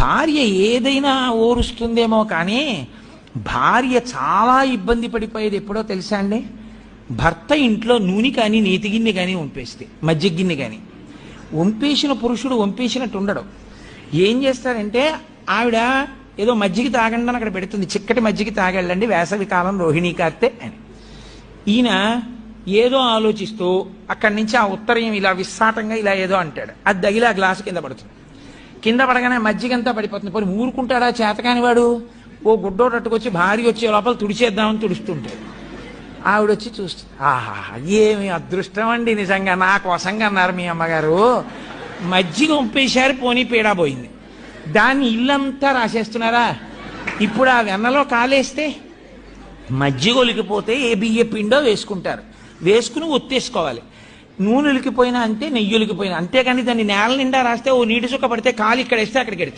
భార్య ఏదైనా ఓరుస్తుందేమో కానీ భార్య చాలా ఇబ్బంది పడిపోయేది ఎప్పుడో తెలుసా అండి? భర్త ఇంట్లో నూనె కానీ నేతి గిన్నె కానీ వంపేస్తే మజ్జిగిన్నె కానీ. వంపేసిన పురుషుడు వంపేసినట్టు ఉండడు. ఏం చేస్తారంటే ఆవిడ ఏదో మజ్జిగ తాగండి అని అక్కడ పెడుతుంది. చిక్కటి మజ్జిగ తాగెళ్ళండి వేసవి కాలం రోహిణీ కార్తే అని. ఈయన ఏదో ఆలోచిస్తూ అక్కడి నుంచి ఆ ఉత్తరయం ఇలా విస్సాటంగా ఇలా ఏదో అంటాడు. అది దగిలి ఆ గ్లాసు కింద పడుతుంది. కింద పడగానే మజ్జిగంతా పడిపోతుంది. పోనీ ఊరుకుంటాడా? చేతకాని వాడు? ఓ గుడ్డోటట్టుకొచ్చి భార్య వచ్చే లోపల తుడిచేద్దామని తుడుస్తుంటాడు. ఆవిడ వచ్చి చూస్తుంది ఆహా ఏమి అదృష్టం అండి నిజంగా. నా కోసంగా అన్నారు మీ అమ్మగారు. మజ్జిగ ఒంపేశారు పోనీ పీడా పోయింది. దాన్ని ఇల్లంతా రాసేస్తున్నారా? ఇప్పుడు ఆ వెన్నలో కాలేస్తే మజ్జిగ ఒలికిపోతే ఏ బియ్య పిండో వేసుకుంటారు. వేసుకుని ఒత్తేసుకోవాలి. నూనె ఉలికిపోయినా అంతే నెయ్యి ఉలికిపోయినా. అంతేగాని దాన్ని నేల నిండా రాస్తే ఓ నీటి చుక్క పడితే కాలు ఇక్కడ వేస్తే అక్కడికి